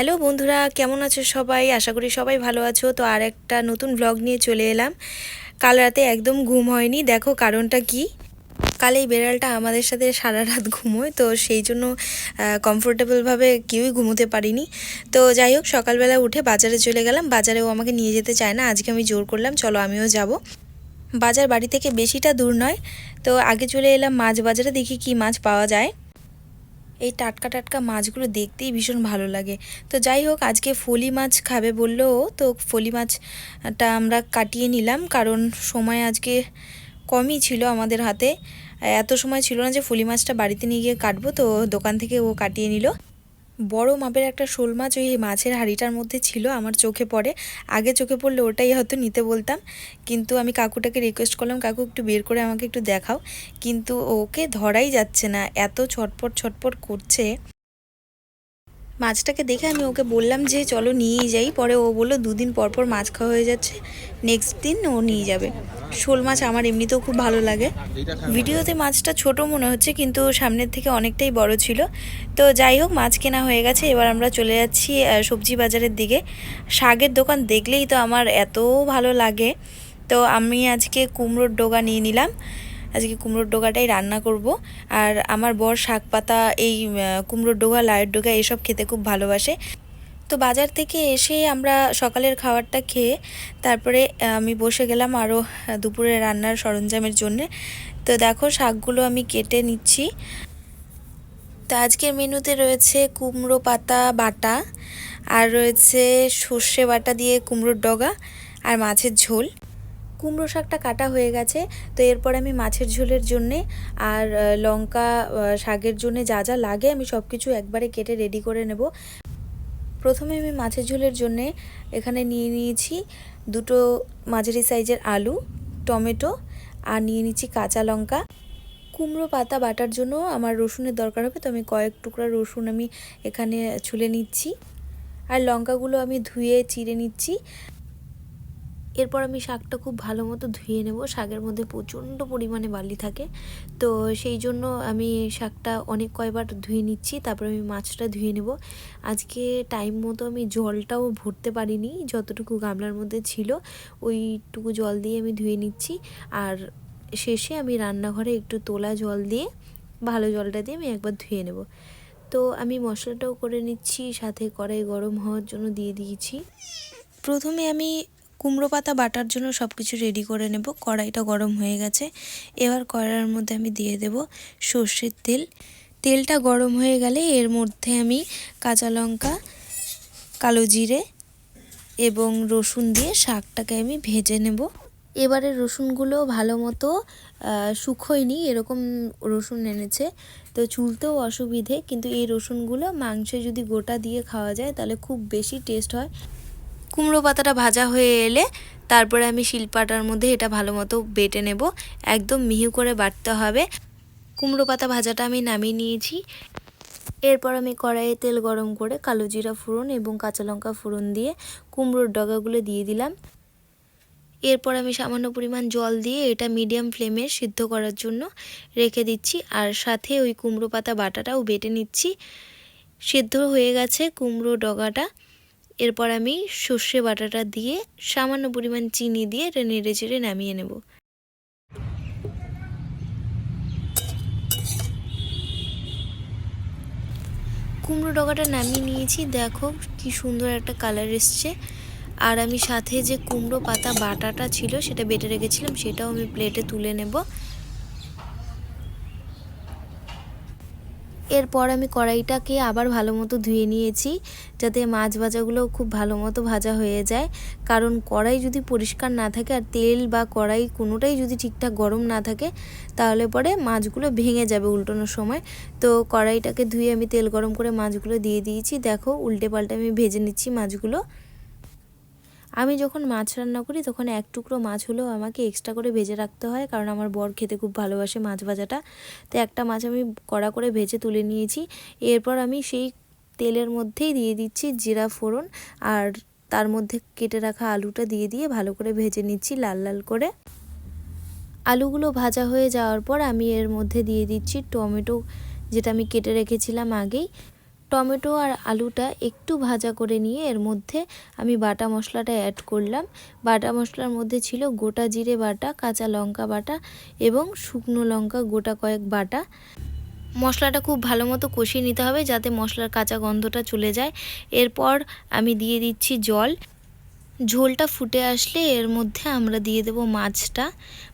Hello বন্ধুরা, কেমন আছো সবাই? আশা করি সবাই ভালো আছো। তো আর একটা নতুন ব্লগ নিয়ে চলে এলাম। কাল রাতে একদম ঘুম হয়নি, দেখো কারণটা কি? কাল এই বেড়ালটা আমাদের সাথে সারা রাত ঘুমোয়, তো সেই জন্য কমফোর্টেবলভাবে কেউই ঘুমোতে পারিনি। তো যাই হোক, সকালবেলা উঠে বাজারে চলে গেলাম। বাজারে ও আমাকে নিয়ে যেতে চায় না, আজকে আমি জোর করলাম, চলো আমিও যাব। বাজার বাড়ি থেকে বেশিটা দূর নয়, তো আগে চলে এলাম মাছ বাজারে, দেখি কি মাছ পাওয়া যায়। এই টাটকা টাটকা মাছগুলো দেখতেই ভীষণ ভালো লাগে। তো যাই হোক আজকে ফলি মাছ খাবে বলল ও, তো ফলি মাছটা আমরা কাটিয়ে নিলাম কারণ সময় আজকে কমই ছিল আমাদের হাতে। এত সময় ছিল না যে ফলি মাছটা বাড়িতে নিয়ে গিয়ে কাটবো তো দোকান থেকে ও কাটিয়ে নিল। বড় মাপের একটা শোল মাছ ওই মাছের হাঁড়িটার মধ্যে ছিল, আমার চোখে পড়ে। আগে চোখে পড়লে ওটাই হয়তো নিতে বলতাম। কিন্তু আমি কাকুটাকে রিকোয়েস্ট করলাম, কাকু, একটু বের করে আমাকে একটু দেখাও। কিন্তু ওকে ধরাই যাচ্ছে না, এত ছটপট ছটপট করছে। মাছটাকে দেখে আমি ওকে বললাম যে চলো নিয়েই যাই। পরে ও বলল, দুদিন পর পর মাছ খাওয়া হয়ে যাচ্ছে নেক্সট দিন ও নিয়ে যাবে। শোল মাছ আমার এমনিতেও খুব ভালো লাগে। ভিডিওতে মাছটা ছোট মনে হচ্ছে, কিন্তু সামনের থেকে অনেকটাই বড় ছিল। তো যাই হোক, মাছ কেনা হয়ে গেছে। এবার আমরা চলে যাচ্ছি সবজি বাজারের দিকে। শাকের দোকান দেখলেই তো আমার এত ভালো লাগে। তো আমি আজকে কুমড়োর ডোগা নিয়ে নিলাম। আজকে কুমড়োর ডোগাটাই রান্না করব। আর আমার বর শাক পাতা, এই কুমড়োর ডোগা লায়ের ডোগা, এসব খেতে খুব ভালোবাসে। তো বাজার থেকে এসে আমরা সকালের খাবারটা খেয়ে তারপরে আমি বসে গেলাম আরও দুপুরে রান্নার সরঞ্জামের জন্যে। তো দেখো শাকগুলো আমি কেটে নিচ্ছি। তো আজকের মেনুতে রয়েছে কুমড়ো পাতা বাটা, আর রয়েছে সর্ষে বাটা দিয়ে কুমড়োর ডগা, আর মাছের ঝোল। কুমড়ো শাকটা কাটা হয়ে গেছে, তো এরপর আমি মাছের ঝোলের জন্যে আর লঙ্কা শাকের জন্যে যা যা লাগে আমি সব কিছু একবারে কেটে রেডি করে নেব। প্রথমে আমি মাছের ঝোলের জন্যে এখানে নিয়ে নিয়েছি দুটো মাঝারি সাইজের আলু, টমেটো আর নিয়ে নিচ্ছি কাঁচা লঙ্কা। কুমড়ো পাতা বাটার জন্য আমার রসুনের দরকার হবে, তো আমি কয়েক টুকরা রসুন আমি এখানে ছুলে নিচ্ছি। আর লঙ্কাগুলো আমি ধুয়ে, চিড়ে নিচ্ছি। এরপর আমি শাকটা খুব ভালো মতো ধুয়ে নেব। শাকের মধ্যে প্রচণ্ড পরিমাণে বালি থাকে। তো সেই জন্য আমি শাকটা অনেক কয়বার ধুয়ে নিচ্ছি, তারপর আমি মাছটা ধুয়ে নেব। আজকে টাইম মতো আমি জলটাও ভরতে পারিনি, যতটুকু গামলার মধ্যে ছিল ওইটুকু জল দিয়ে আমি ধুয়ে নিচ্ছি। আর শেষে আমি রান্নাঘরে একটু তোলা জল দিয়ে, ভালো জলটা দিয়ে আমি একবার ধুয়ে নেব। তো আমি মশলাটাও করে নিচ্ছি, সাথে কড়াই গরম হওয়ার জন্য দিয়ে দিয়েছি। প্রথমে আমি কুমড়ো পাতা বাটার জন্য সব কিছু রেডি করে নেব। কড়াইটা গরম হয়ে গেছে। এবার কড়াইয়ের মধ্যে আমি দিয়ে দেব সর্ষের তেল। তেলটা গরম হয়ে গেলে এর মধ্যে আমি কাঁচা লঙ্কা, কালো জিরে এবং রসুন দিয়ে শাকটাকে আমি ভেজে নেব। এবারে রসুনগুলো ভালো মতো শুকোয়নি, এরকম রসুন এনেছে। তো চুলতেও অসুবিধে, কিন্তু এই রসুনগুলো মাংসে যদি গোটা দিয়ে খাওয়া যায়, তাহলে খুব বেশি টেস্ট হয়। কুমড়ো পাতাটা ভাজা হয়ে এলে তারপরে আমি শিলপাটার মধ্যে এটা ভালো মতো বেটে নেব। একদম মিহি করে বাটতে হবে। কুমড়ো পাতা ভাজাটা আমি নামিয়ে নিয়েছি। এরপর আমি কড়াইয়ে তেল গরম করে কালো জিরা ফোড়ন এবং কাঁচা লঙ্কা ফোড়ন দিয়ে কুমড়োর ডগাগুলো দিয়ে দিলাম। এরপর আমি সামান্য পরিমাণ জল দিয়ে এটা মিডিয়াম ফ্লেমে সিদ্ধ করার জন্য রেখে দিচ্ছি আর সাথে ওই কুমড়ো পাতা বাটাটাও বেটে নিচ্ছি। সিদ্ধ হয়ে গেছে কুমড়ো ডগাটা। এরপর আমি সর্ষে বাটাটা দিয়ে সামান্য পরিমাণ চিনি দিয়ে এটা নেড়ে চেড়ে নামিয়ে নেব। কুমড়ো ডগাটা নামিয়ে নিয়েছি। দেখো কি সুন্দর একটা কালার এসছে। আর আমি সাথে যে কুমড়ো পাতা বাটাটা ছিল সেটা বেটে রেখেছিলাম, সেটাও আমি প্লেটে তুলে নেব। এরপর আমি কড়াইটাকে আবার ভালো মতো ধুয়ে নিয়েছি, যাতে মাছ ভাজাগুলো খুব ভালো মতো ভাজা হয়ে যায়। কারণ কড়াই যদি পরিষ্কার না থাকে আর তেল বা কড়াই কোনোটাই যদি ঠিকঠাক গরম না থাকে, তাহলে পরে মাছগুলো ভেঙে যাবে উল্টানোর সময়। তো কড়াইটাকে ধুয়ে আমি তেল গরম করে মাছগুলো দিয়ে দিয়েছি। দেখো উল্টে পাল্টে আমি ভেজে নিচ্ছি মাছগুলো। আমি যখন মাছ রান্না করি, তখন এক টুকরো মাছ হলেও আমাকে এক্সট্রা করে ভেজে রাখতে হয়, কারণ আমার বর খেতে খুব ভালোবাসে মাছ ভাজাটা। তো একটা মাছ আমি কড়া করে ভেজে তুলে নিয়েছি। এরপর আমি সেই তেলের মধ্যেই দিয়ে দিচ্ছি জিরা ফোড়ন, আর তার মধ্যে কেটে রাখা আলুটা দিয়ে দিয়ে ভালো করে ভেজে নিচ্ছি লাল লাল করে। আলুগুলো ভাজা হয়ে যাওয়ার পর আমি এর মধ্যে দিয়ে দিচ্ছি টমেটো, যেটা আমি কেটে রেখেছিলাম আগেই। টমেটো আর আলুটা একটু ভাজা করে নিয়ে এর মধ্যে আমি বাটা মশলাটা অ্যাড করলাম। বাটা মশলার মধ্যে ছিল গোটা জিরে বাটা, কাঁচা লঙ্কা বাটা এবং শুকনো লঙ্কা গোটা কয়েক বাটা। মশলাটা খুব ভালো মতো কষিয়ে নিতে হবে যাতে মশলার কাঁচা গন্ধটা চলে যায়। এরপর আমি দিয়ে দিচ্ছি জল। ঝোলটা ফুটে আসলে এর মধ্যে আমরা দিয়ে দেব মাছটা।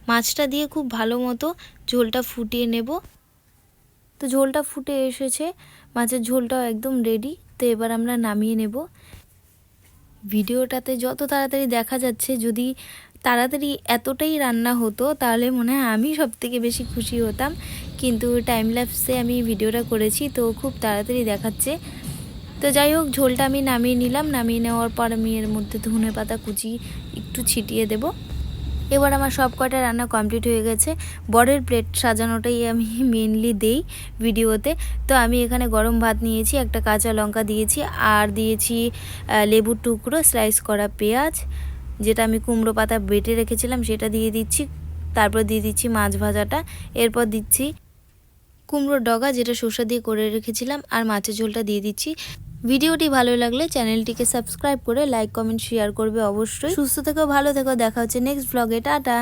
মাছটা দিয়ে খুব ভালো মতো ঝোলটা ফুটিয়ে নেব। তো ঝোলটা ফুটে এসেছে, মাছের ঝোলটাও একদম রেডি তো এবার আমরা নামিয়ে নেব। ভিডিওটাতে যত তাড়াতাড়ি দেখা যাচ্ছে, যদি তাড়াতাড়ি এতটাই রান্না হতো, তাহলে মনে হয় আমি সব থেকে বেশি খুশি হতাম। কিন্তু টাইম ল্যাপসে আমি ভিডিওটা করেছি, তো খুব তাড়াতাড়ি দেখাচ্ছে। তো যাই হোক, ঝোলটা আমি নামিয়ে নিলাম। নামিয়ে নেওয়ার পর আমি এর মধ্যে ধনে পাতা কুচি একটু ছিটিয়ে দেব। এবার আমার সব কয়টা রান্না কমপ্লিট হয়ে গেছে। বরের প্লেট সাজানোটাই আমি মেনলি দেই ভিডিওতে। তো আমি এখানে গরম ভাত নিয়েছি, একটা কাঁচা লঙ্কা দিয়েছি, আর দিয়েছি লেবুর টুকরো স্লাইস করা পেঁয়াজ, যেটা আমি কুমড়ো পাতা বেটে রেখেছিলাম, সেটা দিয়ে দিচ্ছি। তারপর দিয়ে দিচ্ছি মাছ ভাজাটা। এরপর দিচ্ছি কুমড়োর ডগা, যেটা শসা দিয়ে করে রেখেছিলাম, আর মাছের ঝোলটা দিয়ে দিচ্ছি। ভিডিওটি ভালো লাগলে চ্যানেলটিকে সাবস্ক্রাইব করে লাইক, কমেন্ট শেয়ার করবে অবশ্যই। সুস্থ থেকো, ভালো থেকো, দেখা হচ্ছে নেক্সট ব্লগে টাটা।